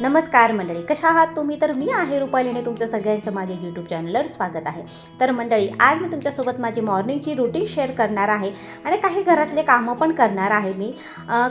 नमस्कार मंडळी कशा आहात तुम्ही? तर मी आहे रुपालीने तुमचं सगळ्यांचं माझ्या यूट्यूब चॅनलवर स्वागत आहे. तर मंडळी आज मी तुमच्यासोबत माझी मॉर्निंगची रुटीन शेअर करणार आहे आणि काही घरातले कामं पण करणार आहे मी.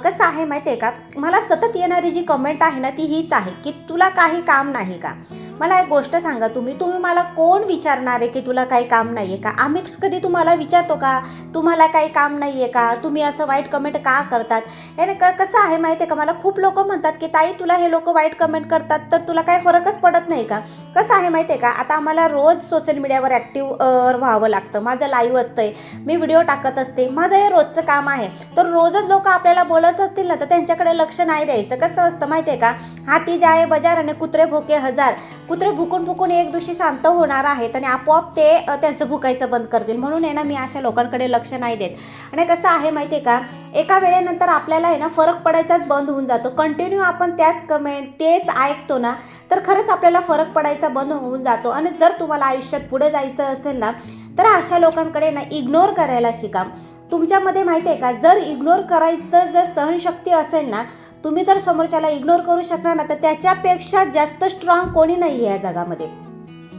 कसं आहे माहिती आहे का? मला सतत येणारी जी कमेंट आहे ना ती हीच आहे की तुला काही काम नाही का? मला एक गोष्ट सांगा तुम्ही. तुम्ही मला कोण विचारणार आहे की तुला काही काम नाही आहे का? आम्ही कधी तुम्हाला विचारतो का? तुम्हाला काही काम नाही आहे का? तुम्ही असं वाईट कमेंट का करतात? याने का कसं आहे माहिती आहे का? मला खूप लोक म्हणतात की ताई तुला हे लोक वाईट कमेंट करतात तर तुला काही फरकच पडत नाही का? कसं आहे माहिती आहे का? आता आम्हाला रोज सोशल मीडियावर ॲक्टिव्ह व्हावं लागतं. माझं लाईव्ह असतंय. मी व्हिडिओ टाकत असते. माझं हे रोजचं काम आहे. तर रोजच लोक आपल्याला बोलत असतील ना तर त्यांच्याकडे लक्ष नाही द्यायचं. कसं असतं माहिती आहे का? हाती जाय बजार आणि कुत्रे भोके हजार. कुत्रे भुकून भुकून एक दिवशी शांत होणार आहेत आणि आपोआप ते त्यांचं भुकायचं बंद करतील. म्हणून आहे ना मी अशा लोकांकडे लक्ष नाही देत. आणि कसं आहे माहिती आहे का एका वेळेनंतर आपल्याला आहे ना फरक पडायचाच बंद होऊन जातो. कंटिन्यू आपण त्याच कमेंट तेच ऐकतो ना तर खरंच आपल्याला फरक पडायचा बंद होऊन जातो. आणि जर तुम्हाला आयुष्यात पुढे जायचं असेल ना तर अशा लोकांकडे ना इग्नोर करायला शिका. तुमच्यामध्ये माहिती आहे का जर इग्नोर करायचं जर सहनशक्ती असेल ना तुम्ही जर समोरच्याला इग्नोर करू शकणार ना तर त्याच्यापेक्षा जास्त स्ट्रॉंग कोणी नाही आहे या जगामध्ये.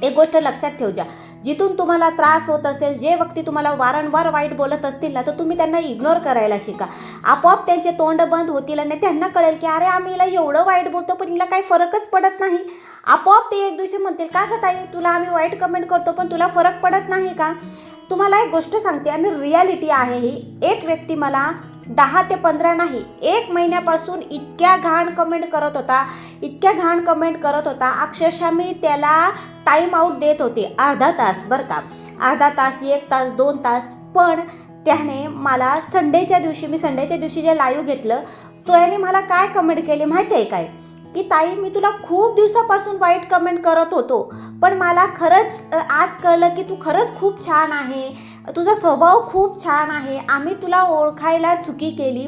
एक गोष्ट लक्षात ठेवजा जिथून तुम्हाला त्रास होत असेल जे व्यक्ती तुम्हाला वारंवार वाईट बोलत असतील ना तर तुम्ही त्यांना इग्नोर करायला शिका. आपोआप त्यांचे तोंड बंद होतील आणि त्यांना कळेल की अरे आम्ही हिला एवढं वाईट बोलतो पण हिला काही फरकच पडत नाही. आपोआप ते एक दिवशी म्हणतील का गं ताई तुला आम्ही वाईट कमेंट करतो पण तुला फरक पडत नाही का? तुम्हाला एक गोष्ट सांगते आणि रियालिटी आहे ही. एक व्यक्ती मला दहा ते पंधरा नाही एक महिन्यापासून इतक्या घाण कमेंट करत होता इतक्या घाण कमेंट करत होता अक्षरशः मी त्याला टाईम आऊट देत होते अर्धा तास बरं का. अर्धा तास एक तास दोन तास पण त्याने मला संडेच्या दिवशी मी संडेच्या दिवशी जे लाईव्ह घेतलं तो याने मला काय कमेंट केली माहिती आहे काय? की ताई मी तुला खूप दिवसापासून वाईट कमेंट करत होतो पण मला खरंच आज कळलं की तू खरंच खूप छान आहे तुझा स्वभाव खूप छान आहे. आम्ही तुला ओळखायला चुकी केली.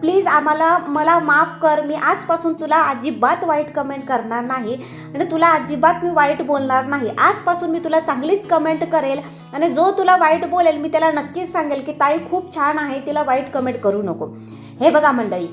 प्लीज आम्हाला मला माफ कर. मी आजपासून तुला अजिबात वाईट कमेंट करणार नाही आणि तुला अजिबात मी वाईट बोलणार नाही. आजपासून मी तुला चांगलीच कमेंट करेल आणि जो तुला वाईट बोलेल मी त्याला नक्कीच सांगेल की ताई खूप छान आहे तिला वाईट कमेंट करू नको. हे बघा मंडळी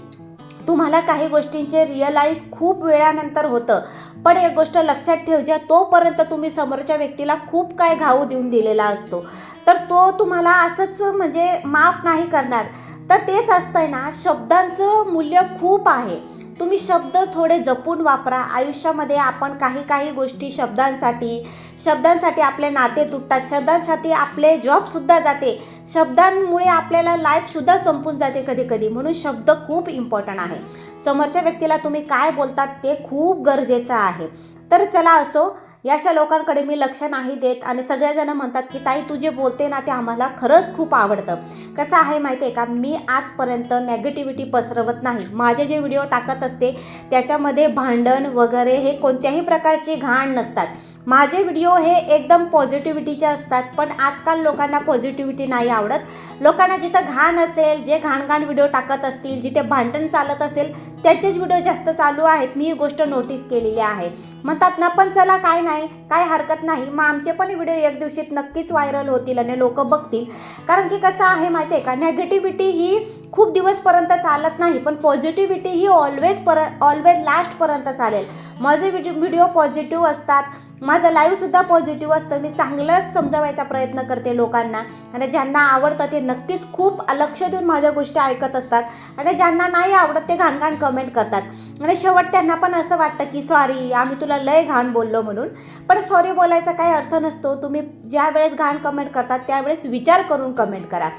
तुम्हाला काही गोष्टींचे रिअलाईज खूप वेळानंतर होतं. पण एक गोष्ट लक्षात ठेवजा तोपर्यंत तुम्ही समोरच्या व्यक्तीला खूप काय घाऊ देऊन दिलेला असतो. तर तो तुम्हाला असंच म्हणजे माफ नाही करणार. तर तेच असतंय ना शब्दांचं मूल्य खूप आहे. तुम्ही शब्द थोडे जपून वापरा. आयुष्यामध्ये आपण काही काही गोष्टी शब्दांसाठी शब्दांसाठी आपले नाते तुटतात शब्दांसाठी आपले जॉबसुद्धा जाते. शब्दांमुळे आपल्याला लाईफसुद्धा संपून जाते कधी कधी. म्हणून शब्द खूप इम्पॉर्टंट आहे. समोरच्या व्यक्तीला तुम्ही काय बोलतात ते खूप गरजेचं आहे. तर चला असो या अशा लोकांकडे मी लक्ष नाही देत आणि सगळेजण म्हणतात की ताई तू जे बोलते ना ते आम्हाला खरंच खूप आवडतं. कसं आहे माहिती आहे का? मी आजपर्यंत नेगेटिव्हिटी पसरवत नाही. माझे जे व्हिडिओ टाकत असते त्याच्यामध्ये भांडण वगैरे हे कोणत्याही प्रकारचे घाण नसतात. माझे व्हिडिओ हे एकदम पॉझिटिव्हिटीचे असतात पण आजकाल लोकांना पॉझिटिव्हिटी नाही आवडत. लोकांना जिथं घाण असेल जे घाणघाण व्हिडिओ टाकत असतील जिथे भांडण चालत असेल त्याचेच व्हिडिओ जास्त चालू आहेत. मी ही गोष्ट नोटीस केलेली आहे. म्हणतात ना पण चला काय नाही नाही काय हरकत नाही. मग आमचे पण व्हिडिओ एक दिवशीत नक्कीच व्हायरल होतील आणि लोक बघतील. कारण की कसं आहे माहिती आहे का? नेगेटिव्हिटी ही खूप दिवसपर्यंत चालत नाही पण पॉझिटिव्हिटी ही ऑलवेज पर ऑलवेज लास्टपर्यंत चालेल. माझे व्हिडिओ व्हिडिओ पॉझिटिव्ह असतात. माझं लाईव्हसुद्धा पॉझिटिव्ह असतं. मी चांगलंच समजावायचा प्रयत्न करते लोकांना. आणि ज्यांना आवडतं ते नक्कीच खूप लक्ष देऊन माझ्या गोष्टी ऐकत असतात. आणि ज्यांना नाही आवडत ते घाण कमेंट करतात. आणि शेवट त्यांना पण असं वाटतं की सॉरी आम्ही तुला लय घाण बोललो म्हणून. पण सॉरी बोलायचा काही अर्थ नसतो. तुम्ही ज्या वेळेस घाण कमेंट करतात त्यावेळेस विचार करून कमेंट करा.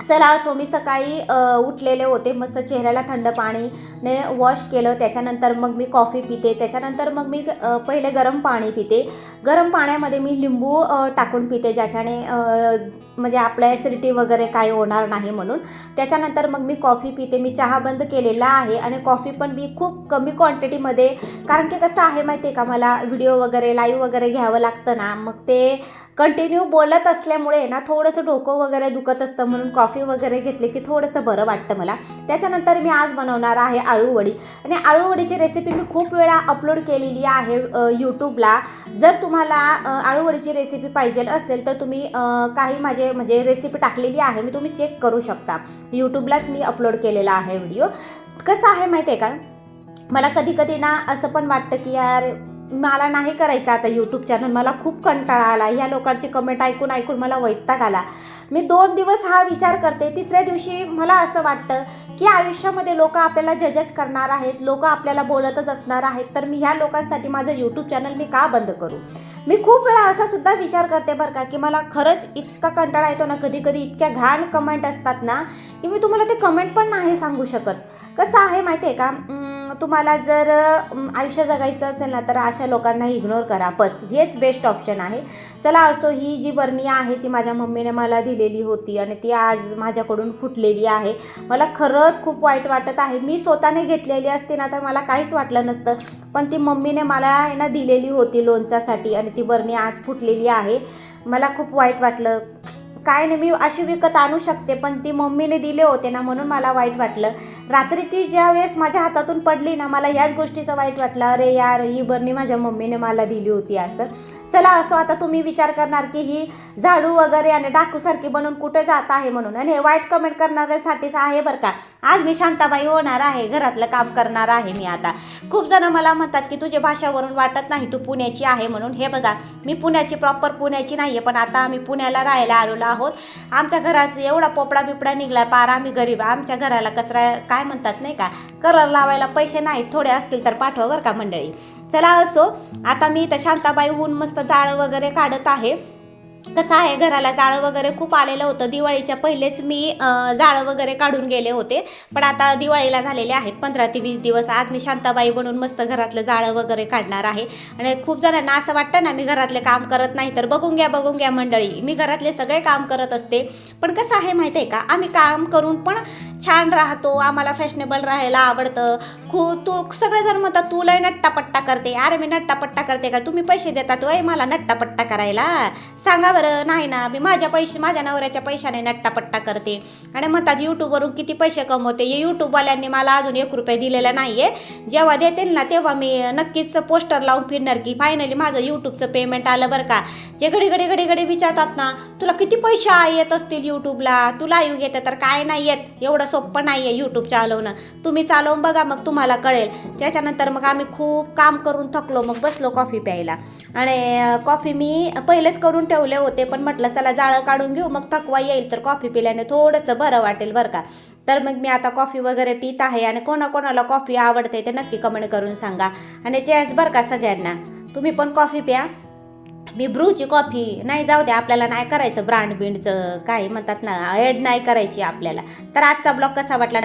चला सो मी सकाळी उठलेले होते. मस्त चेहऱ्याला थंड पाणीने वॉश केलं. त्याच्यानंतर मग मी कॉफी पिते. त्याच्यानंतर मग मी पहिले गरम पाणी पिते. गरम पाण्यामध्ये मी लिंबू टाकून पिते ज्याच्याने म्हणजे आपलं ॲसिडिटी वगैरे काही होणार नाही म्हणून. त्याच्यानंतर मग मी कॉफी पिते. मी चहा बंद केलेला आहे आणि कॉफी पण मी खूप कमी क्वांटिटीमध्ये कारण की कसं आहे माहिती आहे का मला व्हिडिओ वगैरे लाईव्ह वगैरे घ्यावं लागतं ना मग ते कंटिन्यू बोलत असल्यामुळे ना थोडंसं डोकं वगैरे दुखत असतं म्हणून कॉफी वगैरे घेतली की थोडंसं बरं वाटतं मला. त्याच्यानंतर मी आज बनवणार आहे आळूवडी आणि आळूवडीची रेसिपी मी खूप वेळा अपलोड केलेली आहे यूट्यूबला जर तुम्हाला आळूवडीची रेसिपी पाहिजे असेल तर तुम्ही काही माझे म्हणजे रेसिपी टाकलेली आहे मी तुम्ही चेक करू शकता. यूट्यूबलाच मी अपलोड केलेला आहे व्हिडिओ कसं आहे माहिती आहे का? मला कधी कधी ना असं पण वाटतं की यार मला नाही करायचं आता यूट्यूब चॅनल मला खूप कंटाळा आला. ह्या लोकांची कमेंट ऐकून ऐकून मला वैताग आला. मी दोन दिवस हा विचार करते. तिसऱ्या दिवशी मला असं वाटतं की आयुष्यामध्ये लोक आपल्याला जजच करणार आहेत लोक आपल्याला बोलतच असणार आहेत. तर मी ह्या लोकांसाठी माझं यूट्यूब चॅनल मी का बंद करू? मी खूप वेळा असा सुद्धा विचार करते बरं का की मला खरंच इतका कंटाळा येतो ना कधी कधी इतक्या घाण कमेंट असतात ना की मी तुम्हाला ते कमेंट पण नाही सांगू शकत. कसं आहे माहिती आहे का? तुम्हाला जर आयुष्य जगायचं असेल ना तर अशा लोकांना इग्नोर करा. बस हेच बेस्ट ऑप्शन आहे. चला असो ही जी बरणी आहे ती माझ्या मम्मीने मला दिलेली होती आणि ती आज माझ्याकडून फुटलेली आहे. मला खरंच खूप वाईट वाटत आहे. मी स्वतःने घेतलेली असते ना तर मला काहीच वाटलं नसतं. पण ती मम्मीने मला आहे ना दिलेली होती लोणच्यासाठी आणि ती बरणी आज फुटलेली आहे. मला खूप वाईट वाटलं. काय नाही मी अशी विकत आणू शकते पण ती मम्मीने दिले होते ना म्हणून मला वाईट वाटलं. रात्री ती ज्या वेळेस माझ्या हातातून पडली ना मला ह्याच गोष्टीचं वाईट वाटलं. अरे यार ही बरणी माझ्या मम्मीने मला दिली होती असं. चला असो आता तुम्ही विचार करणार की ही झाडू वगैरे आणि डाकूसारखी बनून कुठे जात आहे म्हणून. आणि हे वाईट कमेंट करणाऱ्यासाठीच आहे बरं का. आज मी शांताबाई होणार आहे घरातलं काम करणार आहे मी आता. खूप जण मला म्हणतात की तुझ्या भाषावरून वाटत नाही तू पुण्याची आहे म्हणून. हे बघा मी पुण्याची प्रॉपर पुण्याची नाही आहे पण आता आम्ही पुण्याला राहायला आलेलो आहोत. आमच्या घराचा एवढा पोपडा बिपडा निघला पार आम्ही गरीब आमच्या घराला कचरा काय म्हणतात नाही का? कलर लावायला पैसे नाहीत थोडे असतील तर पाठवा बरं का मंडळी. चला असो. आता मी इथं शांताबाई होऊन मस्त जाळं वगैरे काढत आहे. कसं आहे घराला जाळं वगैरे खूप आलेलं होतं. दिवाळीच्या पहिलेच मी जाळं वगैरे काढून गेले होते. पण आता दिवाळीला झालेले आहेत पंधरा ते वीस दिवस. आज मी शांताबाई बनून मस्त घरातलं जाळं वगैरे काढणार आहे. आणि खूप जणांना असं वाटतं ना मी घरातले काम करत नाही तर बघून घ्या बघून घ्या मंडळी. मी घरातले सगळे काम करत असते. पण कसं आहे माहिती आहे का? आम्ही काम करून पण छान राहतो. आम्हाला फॅशनेबल राहायला आवडतं. खू तू सगळेजण म्हणतात तू लय नट्टापट्टा करते. अरे मी नट्टापट्टा करते का? तुम्ही पैसे देतात वय मला नट्टापट्टा करायला. सांगा बरं नाही ना मी माझ्या पैसे माझ्या नवऱ्याच्या पैशाने नट्टापट्टा करते. आणि म्हणतात यूट्यूबवरून किती पैसे कमवते? हे यूट्यूबवाल्यांनी मला अजून एक रुपये दिलेला नाही आहे जेव्हा देतील ना तेव्हा मी नक्कीच पोस्टर लावून फिरणार की फायनली माझं यूट्यूबचं पेमेंट आलं बरं का. जे घडी घडी घडी घडी विचारतात ना तुला किती पैसे येत असतील यूट्यूबला तू लाईव्ह घेते तर काय नाही येत? एवढं सोपं नाही आहे यूट्यूब चालवणं. तुम्ही चालवून बघा मग तुम्हाला कळेल. त्याच्यानंतर मग आम्ही खूप काम करून थकलो मग बसलो कॉफी प्यायला. आणि कॉफी मी पहिलेच करून ठेवले होते पण म्हटलं चला जाळं काढून घेऊ मग थकवा येईल. तर कॉफी पिल्याने थोडंसं बरं वाटेल बरं का. तर मग मी आता कॉफी वगैरे पित आहे आणि कोणाकोणाला कॉफी आवडते ते नक्की कमेंट करून सांगा. आणि चेस बरं का सगळ्यांना? तुम्ही पण कॉफी प्या. मी ब्रूची कॉफी नाही जाऊ दे आपल्याला नाही करायचं ब्रँड बिंडचं काय म्हणतात ना ॲड नाही करायची आपल्याला. तर आजचा ब्लॉग कसा वाटला?